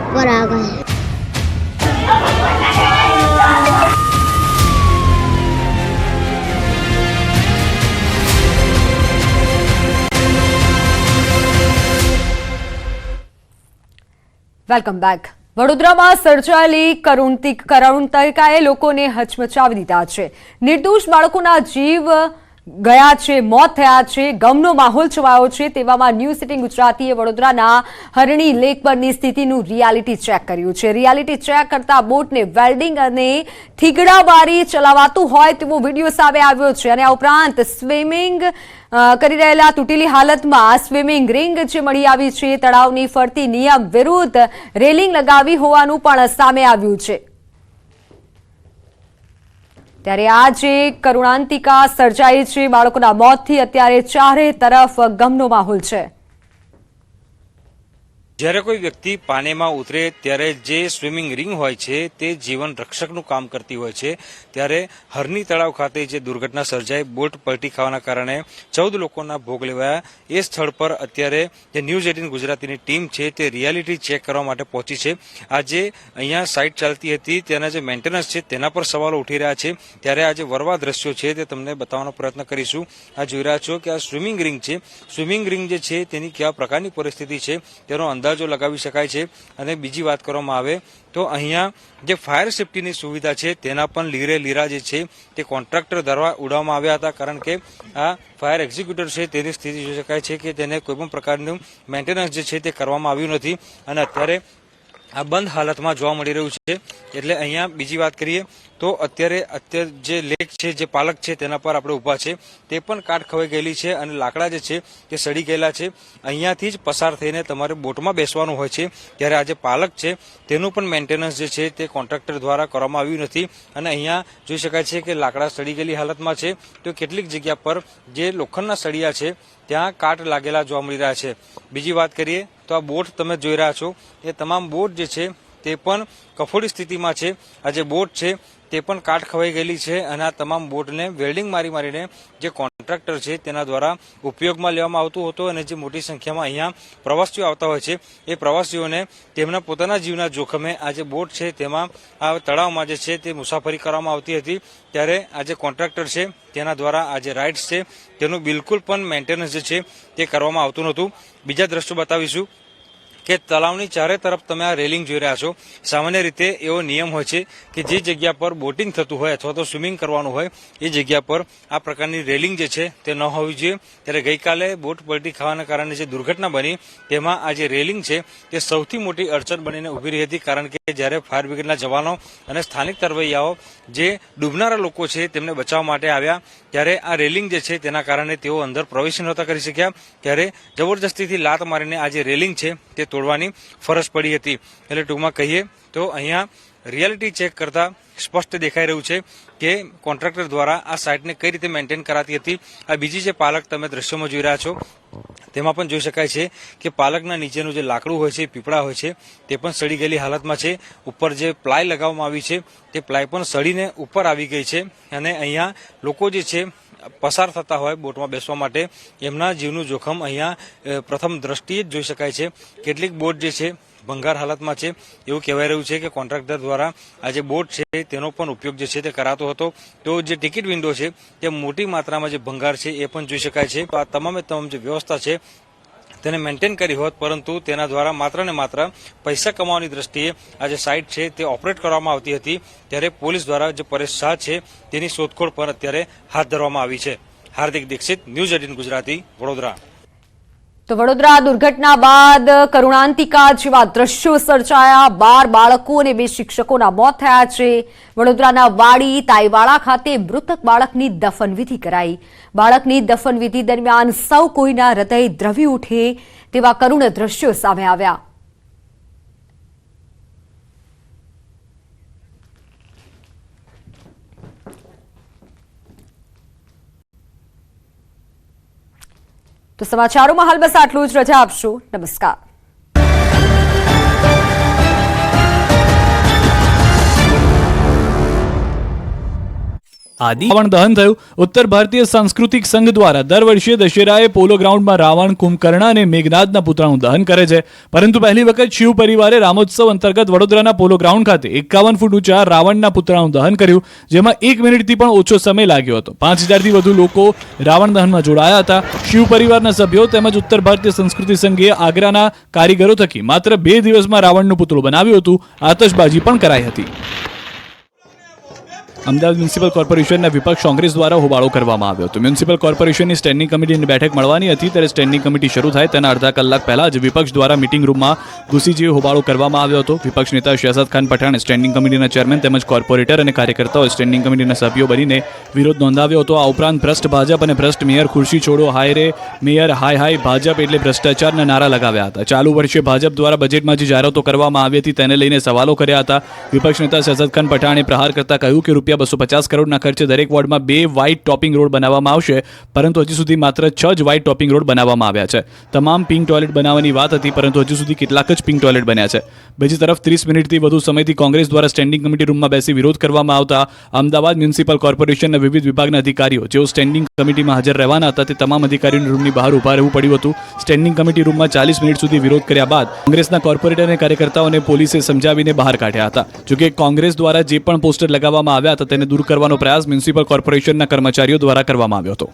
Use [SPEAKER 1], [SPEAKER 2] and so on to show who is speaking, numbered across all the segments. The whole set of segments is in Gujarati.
[SPEAKER 1] ऊपर आ गए
[SPEAKER 2] વેલકમ બેક વડોદરામાં સર્જાયેલી કરુણતી કરુણતિકાએ લોકોને હચમચાવી દીધા છે નિર્દોષ બાળકોના જીવ ગયા છે, મોત થયા છે, ગમનો માહોલ છવાયો છે, તેવામાં ન્યૂઝ સિટી ગુજરાતીએ વડોદરાના હરણી લેક પરની સ્થિતિનું રિયાલિટી ચેક કર્યું છે. રિયાલિટી ચેક કરતા બોટને વેલ્ડિંગ અને થીગડાબારી ચલાવાતું હોય તેવો વીડિયો સામે આવ્યો છે અને આ ઉપરાંત સ્વિમિંગ કરી રહેલા તૂટેલી હાલતમાં સ્વિમિંગ રિંગ જે મળી આવી છે, તળાવની ફરતી નિયમ વિરુદ્ધ રેલિંગ લગાવી હોવાનું પણ સામે આવ્યું છે. ત્યારે આ જે કરુણાંતિકા સર્જાઈ છે. બાળકોના મોતથી અત્યારે ચારે તરફ ગમનો માહોલ છે.
[SPEAKER 3] જ્યારે કોઈ વ્યક્તિ પાણીમાં ઉતરે, ત્યારે જે સ્વિમિંગ રિંગ હોય છે, તે જીવન રક્ષકનું કામ કરતી હોય છે. ત્યારે હરની તળાવ ખાતે જે દુર્ઘટના સર્જાઈ, બોટ પલટી ખાવાના કારણે ચૌદ લોકોના ભોગ લેવાયા. એ સ્થળ પર અત્યારે જે ન્યૂઝ એટીન ગુજરાતીની ટીમ છે, તે રિયાલિટી ચેક કરવા માટે પહોંચી છે. આજે અહીંયા સાઇટ ચાલતી હતી તેના જે મેન્ટેનન્સ છે, તેના પર સવાલો ઉઠી રહ્યા છે. ત્યારે આ જે વરવા દ્રશ્યો છે, તે તમને બતાવવાનો પ્રયત્ન કરીશું. આ જોઈ રહ્યા છો કે આ સ્વિમિંગ રિંગ છે. સ્વિમિંગ રિંગ જે છે, તેની કયા પ્રકારની પરિસ્થિતિ છે? તેનો અંદાજો લગાવી શકાય છે. અને બીજી વાત કરવામાં આવે તો અહીંયા જે ફાયર સેફટીની સુવિધા છે, તેના પણ લીરે લીરા જે છે, તે કોન્ટ્રાક્ટર દ્વારા ઉડાવવામાં આવ્યા હતા. કારણ કે આ ફાયર એક્ઝિક્યુટર છે, તેની સ્થિતિ જોઈ શકાય છે કે તેને કોઈ પણ પ્રકારનું મેન્ટેનન્સ જે છે, તે કરવામાં આવ્યું નથી. અને અત્યારે આ બંધ હાલતમાં જોવા મળી રહ્યું છે. એટલે અહીંયા બીજી વાત કરીએ તો અત્યારે અત્યારે જે લેક છે, જે પાલક છે, તેના પર આપણે ઊભા છે. તે પણ કાટ ખવાઈ ગયેલી છે અને લાકડા જે છે, તે સડી ગયેલા છે. અહીંયાથી જ પસાર થઈને તમારે બોટમાં બેસવાનું હોય છે. ત્યારે આ જે પાલક છે, તેનું પણ મેન્ટેનન્સ જે છે, તે કોન્ટ્રાક્ટર દ્વારા કરવામાં આવ્યું નથી. અને અહીંયા જોઈ શકાય છે કે લાકડા સડી ગયેલી હાલતમાં છે. તો કેટલીક જગ્યા પર જે લોખંડના સળિયા છે, ત્યાં કાટ લાગેલા જોવા મળી રહ્યા છે. બીજી વાત કરીએ, તો આ બોટ તમે જોઈ રહ્યા છો. એ તમામ બોટ જે છે તે પણ કફોડી સ્થિતિમાં છે. આ જે બોટ છે, તે પણ કાટ ખવાઈ ગયેલી છે અને આ તમામ બોટને વેલ્ડિંગ મારી મારીને જે કોન્ટ્રાક્ટર છે તેના દ્વારા ઉપયોગમાં લેવામાં આવતું હતું અને જે મોટી સંખ્યામાં અહીંયા પ્રવાસીઓ આવતા હોય છે, એ પ્રવાસીઓને તેમના પોતાના જીવના જોખમે આ જે બોટ છે તેમાં આ તળાવમાં જે છે તે મુસાફરી કરવામાં આવતી હતી. ત્યારે આ જે કોન્ટ્રાક્ટર છે તેના દ્વારા આ જે રાઇડ્સ છે તેનું બિલકુલ પણ મેન્ટેનન્સ જે છે તે કરવામાં આવતું નહોતું. બીજા દ્રશ્યો બતાવીશું. કે તળાવની ચારે તરફ તમે આ રેલિંગ જોઈ રહ્યા છો. સામાન્ય રીતે એવો નિયમ હોય છે કે જે જગ્યા પર બોટિંગ થતું હોય અથવા તો સ્વિમિંગ કરવાનું હોય, એ જગ્યા પર આ પ્રકારની રેલિંગ જે છે તે ન હોવી જોઈએ. ત્યારે ગઈકાલે બોટ પલટી ખાવાના કારણે જે દુર્ઘટના બની, તેમાં આ જે રેલિંગ છે તે સૌથી મોટી અડચણ બનીને ઊભી રહી હતી. કારણ કે જ્યારે ફાયર બ્રિગેડના જવાનો અને સ્થાનિક તરવૈયાઓ જે ડૂબનારા લોકો છે તેમને બચાવવા માટે આવ્યા, ત્યારે આ રેલિંગ જે છે તેના કારણે તેઓ અંદર પ્રવેશ નહોતા કરી શક્યા. ત્યારે જબરજસ્તીથી લાત મારીને આ જે રેલિંગ છે તે તોડવાની ફરજ પડી હતી. એટલે ટૂંકમાં કહીએ તો અહીંયા રિયાલિટી ચેક કરતા સ્પષ્ટ દેખાઈ રહ્યું છે કે કોન્ટ્રાક્ટર દ્વારા આ સાઇટને કઈ રીતે મેન્ટેન કરાતી હતી. આ બીજી જે પાલક તમે દ્રશ્યોમાં જોઈ રહ્યા છો, તેમાં પણ જોઈ શકાય છે કે પાલકના નીચેનું જે લાકડું હોય છે, પીપળા હોય છે, તે પણ સડી ગયેલી હાલતમાં છે. ઉપર જે પ્લાય લગાવવામાં આવી છે, તે પ્લાય પણ સડીને ઉપર આવી ગઈ છે. અને અહીંયા લોકો જે છે પસાર થતા હોય બોટમાં બેસવા માટે, એમના જીવનું જોખમ અહીંયા પ્રથમ દ્રષ્ટિએ જ જોઈ શકાય છે. કેટલીક બોટ જે છે, ભંગાર હાલતમાં છે. એવું કહેવાય રહ્યું છે કે કોન્ટ્રાક્ટર દ્વારા આ જે બોટ છે, તેનો પણ ઉપયોગ જે છે તે કરાતો હતો. તો જે ટિકિટ વિન્ડો છે, તે મોટી માત્રામાં જે ભંગાર છે, એ પણ જોઈ શકાય છે. આ તમામે તમામ જે વ્યવસ્થા છે તેને મેન્ટેન કરી હોત, પરંતુ તેના દ્વારા માત્ર ને માત્ર પૈસા કમાવાની દ્રષ્ટિએ આ જે સાઇટ છે તે ઓપરેટ કરવામાં આવતી હતી. ત્યારે પોલીસ દ્વારા જે પરેશ શાહ છે તેની શોધખોળ પર અત્યારે હાથ ધરવામાં આવી છે. Hardik Dixit, news eighteen Gujarati, Vadodara.
[SPEAKER 2] તો વડોદરા દુર્ઘટના બાદ કરુણાંતિકા જેવા દ્રશ્યો સર્જાયા. બાર બાળકો અને બે શિક્ષકોના મોત થયા છે. વડોદરાના વાડી તાઈવાળા ખાતે મૃતક બાળકની દફનવિધિ કરાઈ. બાળકની દફનવિધિ દરમિયાન સૌ કોઈના હૃદય દ્રવી ઉઠે તેવા કરુણ દ્રશ્યો સામે આવ્યા. તો સમાચારોમાં હાલ બસ આટલું જ. રજા આપશો. નમસ્કાર.
[SPEAKER 4] આદિ. રાવણ દહન થયું. ઉત્તર ભારતીય સાંસ્કૃતિક સંઘ દ્વારા દર વર્ષે દશેરાએ પોલો ગ્રાઉન્ડમાં રાવણ, કુંભકર્ણ અને મેઘનાદના પુતળાનું દહન કરે છે. પરંતુ પહેલી વખત શિવ પરિવારે રામોત્સવ અંતર્ગત વડોદરાના પોલો ગ્રાઉન્ડ ખાતે એકાવન ફૂટ ઊંચા રાવણના પુતળાનું દહન કર્યું, જેમાં એક મિનિટથી પણ ઓછો સમય લાગ્યો હતો. પાંચ હજારથી વધુ લોકો રાવણ દહનમાં જોડાયા હતા. શિવ પરિવારના સભ્યો તેમજ ઉત્તર ભારતીય સંસ્કૃતિ સંઘે આગ્રાના કારીગરો થકી માત્ર બે દિવસમાં રાવણનું પુતળું બનાવ્યું હતું. આતશબાજી પણ કરાઈ હતી. અમદાવાદ મ્યુનિસિપલ કોર્પોરેશનના વિપક્ષ કોંગ્રેસ દ્વારા હોબાળો કરવામાં આવ્યો હતો. મ્યુનિસિપલ કોર્પોરેશનની સ્ટેન્ડિંગ કમિટીની બેઠક મળવાની હતી, ત્યારે સ્ટેન્ડિંગ કમિટી શરૂ થાય તેના અડધા કલાક પહેલા જ વિપક્ષ દ્વારા મિટિંગ રૂમમાં ઘૂસી જઈ હોબાળો કરવામાં આવ્યો હતો. વિપક્ષ નેતા શહેજાદ ખાન પઠાણે સ્ટેન્ડિંગ કમિટીના ચેરમેન તેમજ કોર્પોરેટર અને કાર્યકર્તાઓ સ્ટેન્ડિંગ કમિટીના સભ્યો બનીને વિરોધ નોંધાવ્યો હતો. આ ઉપરાંત ભ્રષ્ટ ભાજપ અને ભ્રષ્ટ મેયર ખુરશી છોડો હાય રે, મેયર હાય હાય ભાજપ એટલે ભ્રષ્ટાચારના નારા લગાવ્યા હતા. ચાલુ વર્ષે ભાજપ દ્વારા બજેટમાં જે જાહેરાતો કરવામાં આવી હતી તેને લઈને સવાલો કર્યા હતા. વિપક્ષ નેતા શહેજાદ ખાન પઠાણે પ્રહાર કરતા કહ્યું કે રૂપિયા બસો પચાસ કરોડના ખર્ચે દરેક વોર્ડમાં બે વ્હાઇટ ટોપિંગ રોડ બનાવવામાં આવશે, પરંતુ હજી સુધી માત્ર છ જ વ્હાઇટ ટોપિંગ રોડ બનાવવામાં આવ્યા છે. તમામ પિંક ટોયલેટ બનાવવાની વાત હતી, પરંતુ હજુ સુધી કેટલાક જ પિંક ટોયલેટ બન્યા છે. બીજી તરફ ત્રીસ મિનિટથી વધુ સમયથી કોંગ્રેસ દ્વારા સ્ટેન્ડિંગ કમિટી રૂમમાં બેસી વિરોધ કરવામાં આવતા અમદાવાદ મ્યુનિસિપલ કોર્પોરેશનના વિવિધ વિભાગના અધિકારીઓ, જેઓ સ્ટેન્ડિંગ કમિટીમાં હાજર રહેવાના હતા, તે તમામ અધિકારીઓને રૂમની બહાર ઊભા રહેવું પડ્યું હતું. સ્ટેન્ડિંગ કમિટી રૂમમાં ચાલીસ મિનિટ સુધી વિરોધ કર્યા બાદ, કોંગ્રેસના કોર્પોરેટર અને કાર્યકર્તાઓને પોલીસે સમજાવીને બહાર કાઢ્યા હતા. જોકે કોંગ્રેસ દ્વારા જે પણ પોસ્ટર લગાવવામાં આવ્યા હતા તેને દૂર કરવાનો પ્રયાસ મ્યુનિસિપલ કોર્પોરેશનના કર્મચારીઓ દ્વારા કરવામાં આવ્યો હતો.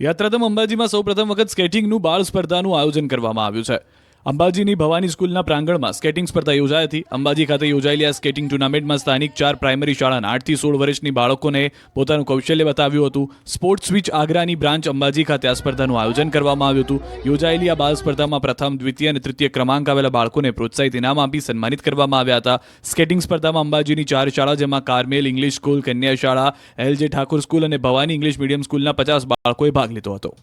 [SPEAKER 4] યાત્રાધામ અંબાજીમાં સૌપ્રથમ વખત સ્કેટિંગનું બાળ સ્પર્ધાનું આયોજન કરવામાં આવ્યું છે. અંબાજીની ભવાની સ્કૂલના પ્રાંગણમાં સ્કેટિંગ સ્પર્ધા યોજાઈ હતી. અંબાજી ખાતે યોજાયેલી આ સ્કેટિંગ ટુર્નામેન્ટમાં સ્થાનિક ચાર પ્રાઇમરી શાળાના આઠથી સોળ વર્ષની બાળકોને પોતાનું કૌશલ્ય બતાવ્યું હતું. સ્પોર્ટ્સ સ્વિચ આગ્રાની બ્રાન્ચ અંબાજી ખાતે આ સ્પર્ધાનું આયોજન કરવામાં આવ્યું હતું. યોજાયેલી આ બાળ સ્પર્ધામાં પ્રથમ, દ્વિતીય અને તૃતીય ક્રમાંક આવેલા બાળકોને પ્રોત્સાહિત ઇનામ આપી સન્માનિત કરવામાં આવ્યા હતા. સ્કેટિંગ સ્પર્ધામાં અંબાજીની ચાર શાળા, જેમાં કારમેલ ઇંગ્લિશ સ્કૂલ, કન્યા શાળા, એલ જે ઠાકુર સ્કૂલ અને ભવાની ઇંગ્લિશ મીડિયમ સ્કૂલના પચાસ બાળકોએ ભાગ લીધો હતો.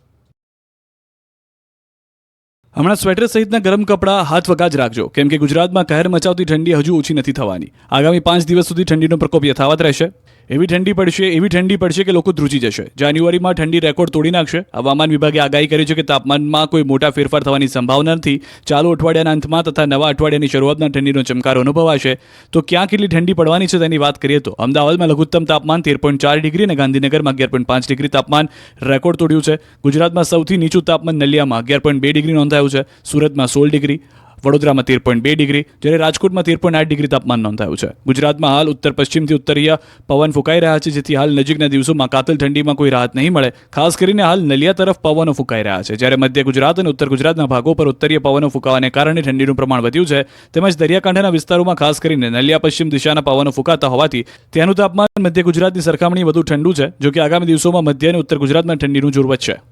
[SPEAKER 4] હમણાં સ્વેટર સહિતના ગરમ કપડાં હાથ વગા જ રાખજો. કેમ કે ગુજરાતમાં કહેર મચાવતી ઠંડી હજુ ઓછી નથી થવાની. આગામી પાંચ દિવસ સુધી ઠંડીનો પ્રકોપ યથાવત રહેશે. એવી ઠંડી પડશે, એવી ઠંડી પડશે કે લોકો ધ્રુજી જશે. જાન્યુઆરીમાં ઠંડી રેકોર્ડ તોડી નાખશે. હવામાન વિભાગે આગાહી કરી છે કે તાપમાનમાં કોઈ મોટા ફેરફાર થવાની સંભાવના નથી. ચાલુ અઠવાડિયાના અંતમાં તથા નવા અઠવાડિયાની શરૂઆતમાં ઠંડીનો ચમકાર અનુભવાશે. તો ક્યાં કેટલી ઠંડી પડવાની છે તેની વાત કરીએ તો અમદાવાદમાં લઘુત્તમ તાપમાન તેર પોઈન્ટ ચાર ડિગ્રી અને ગાંધીનગરમાં અગિયાર પોઈન્ટ પાંચ ડિગ્રી તાપમાન રેકોર્ડ તોડ્યું છે. ગુજરાતમાં સૌથી નીચું તાપમાન નલિયામાં અગિયાર પોઈન્ટ બે ડિગ્રી નોંધાયું છે. સુરતમાં સોળ ડિગ્રી વડોદરામાં તેર પોઈન્ટ બે ડિગ્રી, જ્યારે રાજકોટમાં તેર પોઈન્ટ આઠ ડિગ્રી તાપમાન નોંધાયું છે. ગુજરાતમાં હાલ ઉત્તર, પશ્ચિમથી ઉત્તરીય પવન ફૂંકાઈ રહ્યા છે, જેથી હાલ નજીકના દિવસોમાં કાતલ ઠંડીમાં કોઈ રાહત નહીં મળે. ખાસ કરીને હાલ નલિયા તરફ પવનો ફૂંકાઈ રહ્યા છે. જ્યારે મધ્ય ગુજરાત અને ઉત્તર ગુજરાતના ભાગો પર ઉત્તરીય પવનો ફૂંકાવાને કારણે ઠંડીનું પ્રમાણ વધ્યું છે. તેમજ દરિયાકાંઠાના વિસ્તારોમાં ખાસ કરીને નલિયા પશ્ચિમ દિશાના પવનો ફૂંકાતા હોવાથી ત્યાંનું તાપમાન મધ્ય ગુજરાતની સરખામણી વધુ ઠંડુ છે જો કે આગામી દિવસોમાં મધ્ય અને ઉત્તર ગુજરાતમાં ઠંડીનું જોર વધશે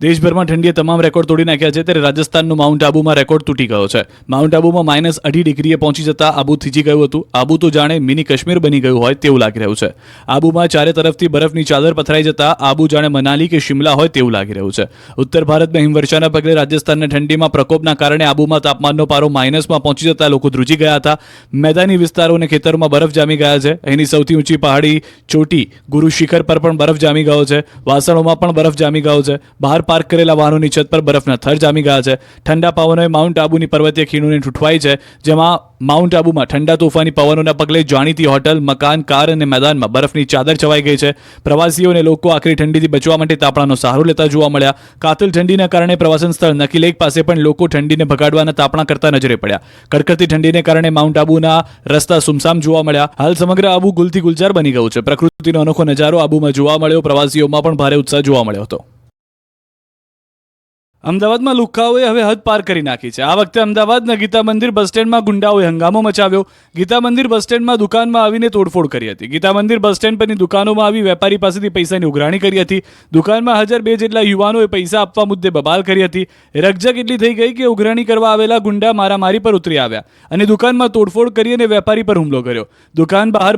[SPEAKER 4] દેશભરમાં ઠંડીએ તમામ રેકોર્ડ તોડી નાખ્યા છે, ત્યારે રાજસ્થાનનું માઉન્ટ આબુમાં રેકોર્ડ તૂટી ગયો છે. માઉન્ટ આબુમાં માઇનસ અઢી ડિગ્રીએ પહોંચી જતા આબુ થીજી ગયું હતું. આબુ તો જાણે મિની કાશ્મીર બની ગયું હોય તેવું લાગી રહ્યું છે. આબુમાં ચારે તરફથી બરફની ચાદર પથરાઈ જતા આબુ જાણે મનાલી કે શિમલા હોય તેવું લાગી રહ્યું છે. ઉત્તર ભારતમાં હિમવર્ષાના પગલે રાજસ્થાનના ઠંડીમાં પ્રકોપના કારણે આબુમાં તાપમાનનો પારો માઇનસમાં પહોંચી જતા લોકો ધ્રુજી ગયા હતા. મેદાની વિસ્તારો અને ખેતરોમાં બરફ જામી ગયા છે. અહીંની સૌથી ઊંચી પહાડી ચોટી ગુરુ શિખર પર પણ બરફ જામી ગયો છે. વાસણોમાં પણ બરફ જામી ગયો છે. બહાર પાર્ક કરેલા વાહનોની છત પર બરફના થર જામી ગયા છે. ઠંડા પવનોએ માઉન્ટ આબુની પર્વતીય ખીણોને ઠૂઠવાઈ છે, જેમાં માઉન્ટ આબુમાં ઠંડા તોફાની પવનોના પગલે જાણીતી હોટલ, મકાન, કાર અને મેદાનમાં બરફની ચાદર છવાઈ ગઈ છે. પ્રવાસીઓ અને લોકો આખરી ઠંડીથી બચવા માટે તાપણાનો સહારો લેતા જોવા મળ્યા. કાતિલ ઠંડીના કારણે પ્રવાસન સ્થળ નકી લેક પાસે પણ લોકો ઠંડીને ભગાડવાના તાપણા કરતા નજરે પડ્યા. કડકડતી ઠંડીને કારણે માઉન્ટ આબુના રસ્તા સુમસામ જોવા મળ્યા. હાલ સમગ્ર આબુ ગુલથી ગુલજાર બની ગયું છે. પ્રકૃતિનો અનોખો નજારો આબુમાં જોવા મળ્યો. પ્રવાસીઓમાં પણ ભારે ઉત્સાહ જોવા મળ્યો હતો. અમદાવાદમાં લુખ્ખાઓએ હવે હદ પાર કરી નાખી છે. આ વખતે અમદાવાદના ગીતા મંદિર બસ સ્ટેન્ડમાં ગુંડાઓએ હંગામો મચાવ્યો. ગીતા મંદિર બસ સ્ટેન્ડમાં દુકાનમાં આવીને તોડફોડ કરી હતી. ગીતા મંદિર બસ સ્ટેન્ડ પરની દુકાનોમાં આવી વેપારી પાસેથી પૈસાની ઉઘરાણી કરી હતી. દુકાનમાં હાજર બે જેટલા યુવાનોએ પૈસા આપવા મુદ્દે બબાલ કરી હતી. રકઝક એટલી થઈ ગઈ કે ઉઘરાણી કરવા આવેલા ગુંડા મારામારી પર ઉતરી આવ્યા અને દુકાનમાં તોડફોડ કરી અને વેપારી પર હુમલો કર્યો. દુકાન બહાર